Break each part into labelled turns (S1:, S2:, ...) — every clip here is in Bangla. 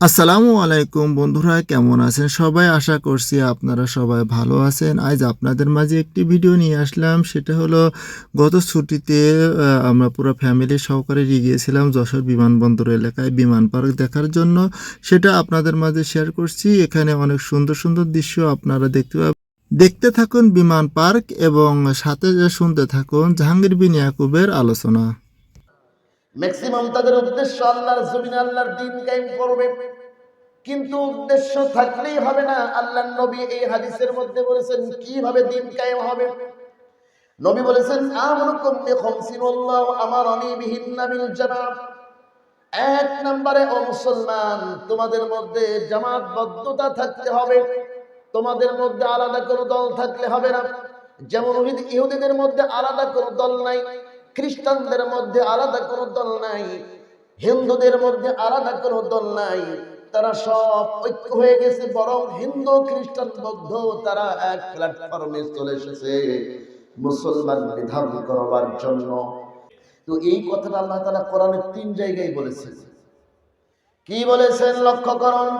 S1: আসসালামু আলাইকুম বন্ধুরা, কেমন আছেন সবাই? আশা করছি আপনারা সবাই ভালো আছেন। আজ আপনাদের মাঝে একটি ভিডিও নিয়ে আসলাম, সেটা হলো গত ছুটিতে আমরা পুরো ফ্যামিলি সহকারে গিয়েছিলাম যশোর বিমানবন্দর এলাকায় বিমান পার্ক দেখার জন্য। সেটা আপনাদের মাঝে শেয়ার করছি। এখানে অনেক সুন্দর সুন্দর দৃশ্য আপনারা দেখতে পাবেন। দেখতে থাকুন বিমান পার্ক এবং সাথে শুনতে থাকুন জাহাঙ্গীর বিন ইয়াকুবের আলোচনা।
S2: ম্যাক্সিমাম তাদের উদ্দেশ্য আল্লাহর জমিনে আল্লাহর দিন কায়েম করবে। কিন্তু উদ্দেশ্য থাকলেই হবে না। আল্লাহর নবী এই হাদিসের মধ্যে বলেছেন, কীভাবে দিন কায়েম হবে? নবী বলেছেন আমরুকুম বিখামসিন আল্লাহু আমারানি বিহিন্না বিল জামাত। এক নম্বরে, ও মুসলমান, তোমাদের মধ্যে জামাতবদ্ধতা থাকতে হবে। তোমাদের মধ্যে আলাদা কোনো দল থাকলে হবে না। যেমন ইহুদি- ইহুদিদের মধ্যে আলাদা কোনো দল নাই। খ্রিস্টানদের মধ্যে আলাদা কোনো দল নাই, হিন্দুদের মধ্যে আলাদা কোনো দল নাই। তারা সব ঐক্য হয়ে গেছে, বরং হিন্দু, খ্রিস্টান, বৌদ্ধ, তারা এক প্ল্যাটফর্মে চলে এসেছে মুসলমান বিধান করবার জন্য। তো এই কথাটা আল্লাহ তালা কোরআনের তিন জায়গায় বলেছেন। কি বলেছেন লক্ষ্য করুন?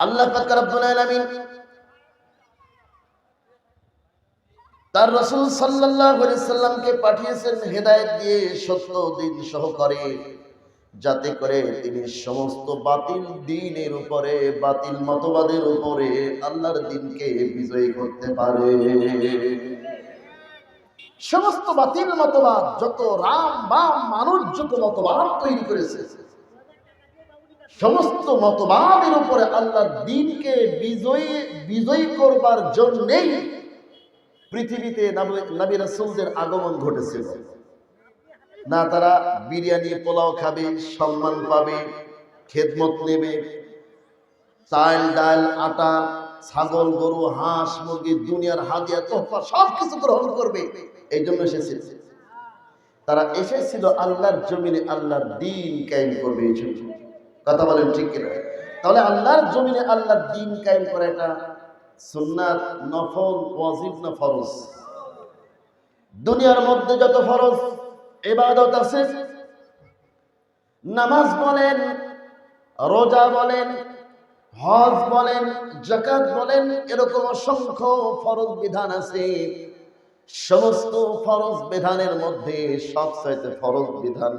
S2: আল্লাহ তার রসুল সাল্লামকে পাঠিয়েছেন হেদায়েত দিয়ে সত্য দিন সহকারে, যাতে করে তিনি সমস্ত বাতিল দিনের উপরে, বাতিল মতবাদের উপরে আল্লাহর দিনকে বিজয়ী করতে পারে। সমস্ত বাতিল মতবাদ, যত রাম, বাম, মানুষ, যত মতবাদ তৈরি করেছে, সমস্ত মতবাদের উপরে আল্লাহর দিনকে বিজয়ী বিজয়ী করবার জন্যেই পৃথিবীতে নবী- রাসূলদের আগমন ঘটেছিল। না তারা বিরিয়ানি, পোলাও খাবে, সম্মান পাবে, খেদমত নেবে। চাল ডাল আটা, ছাগল, গরু, হাঁস, মুরগি, দুনিয়ার হাদিয়া, তোহফা সব কিছু গ্রহণ করবে। এই জন্য এসেছে তারা এসেছিল আল্লাহর জমিনে আল্লাহর দিন কায়েম করবে, এই কথা বলেন ঠিক কিনা? তাহলে আল্লাহর জমিনে আল্লাহর দিন কায়েম করা এটা সুন্নাত নফল, ওয়াজিব না ফরজ? দুনিয়ার মধ্যে যত ফরজ ইবাদত আছে, নামাজ বলেন, রোজা বলেন, হজ বলেন জাকাত বলেন, এরকম অসংখ্য ফরজ বিধান আছে। সমস্ত ফরজ বিধানের মধ্যে সবচাইতে ফরজ বিধান,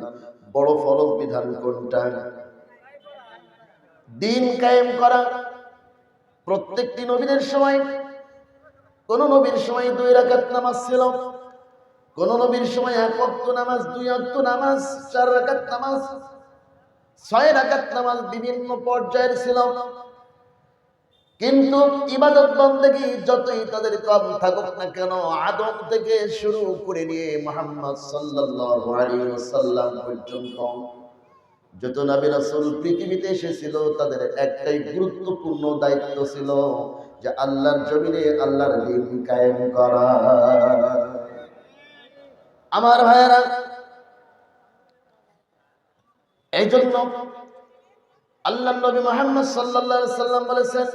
S2: বড় ফরজ বিধান কোনটা? দিন কায়েম করা প্রত্যেকটি নবীদের সময়, কোন নবীর সময় দুই রাকাত নামাজ ছিল, কোন নবীর সময় এক অক্ত নামাজ, দুই অক্ত নামাজ, চার রাকাত নামাজ, ছয় রাকাত নামাজ বিভিন্ন পর্যায়ের ছিল। কিন্তু ইবাদত বন্দেগি যতই তাদের কম থাকুক না কেন, আদম থেকে শুরু করে নিয়ে মোহাম্মদ সাল্লাল্লাহু আলাইহি ওয়াসাল্লাম পর্যন্ত যত নবী রাসুল পৃথিবীতে এসেছিল, তাদের একটাই গুরুত্বপূর্ণ দায়িত্ব ছিল যে আল্লাহর জমিনে আল্লাহর দিন কায়েম করা। আমার ভাইয়েরা এই জন্য আল্লাহ নবী মোহাম্মদ সাল্লা সাল্লাম বলেছেন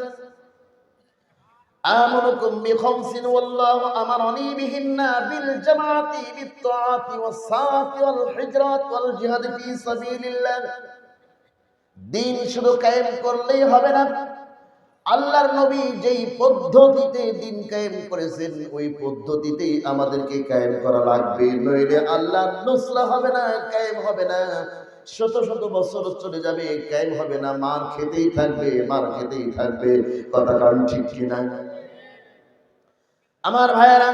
S2: আমানুকুম বিখমসিন ওয়াল্লাহু আমারানি বিহিন্না বিল জামাতি বিত্তাআতি ওয়াস-সাআতি ওয়াল হিজরাত ওয়াল জিহাদ ফি সাবিলিল্লাহ। দিন শুধু কায়েম করলেই হবে না। আল্লাহর নবী যেই পদ্ধতিতে দিন কায়েম করেছেন, ওই পদ্ধতিতেই আমাদেরকে কায়েম করা লাগবে। নইলে আল্লাহ নুসলা হবে না, কায়েম হবে না। শত শত বছর চলে যাবে, কায়েম হবে না। মার খেতেই থাকবে, মার খেতেই থাকবে। কথা কারণ ঠিক কিনা? আমার ভাইয়েরা,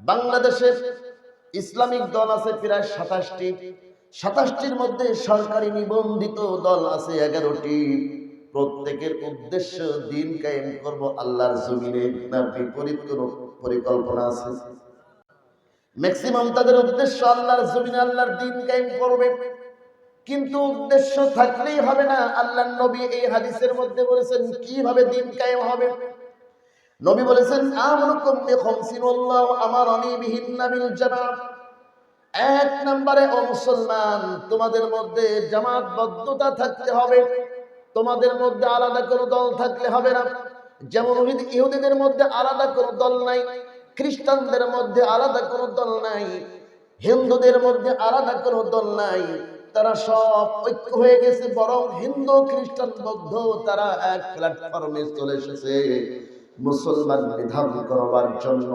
S2: বাংলাদেশের ইসলামিক দল আছে প্রায় সাতাশটি। সাতাশটির মধ্যে সরকারি নিবন্ধিত দল আছে এগারোটি। প্রত্যেকের উদ্দেশ্য দিন কায়েম করব আল্লাহর জমিনে। না বিপরীত কোনো পরিকল্পনা আছে? ম্যাক্সিমাম তাদের উদ্দেশ্য আল্লাহর জমিনে আল্লাহর দিন কায়েম করবে। কিন্তু উদ্দেশ্য থাকলেই হবে না। আল্লাহর নবী এই হাদিসের মধ্যে বলেছেন, কীভাবে দিন কায়েম হবে? নবী বলেছেন, আমরুকুম বিখামসিন আল্লাহু আমারানি বিহিন্না বিল জামাত। এক নম্বরে, ও মুসলমান, তোমাদের মধ্যে জামাতবদ্ধতা থাকতে হবে। তোমাদের মধ্যে আলাদা কোনো দল থাকলে হবে না। যেমন ইহুদি- ইহুদিদের মধ্যে আলাদা কোনো দল নাই, খ্রিস্টানদের মধ্যে আলাদা কোনো দল নাই, হিন্দুদের মধ্যে আলাদা কোনো দল নাই। তারা সব ঐক্য হয়ে গেছে, বরং হিন্দু খ্রিস্টান বৌদ্ধ তারা এক প্ল্যাটফর্মে চলে এসেছে। মুসলমান বিধান করবার জন্য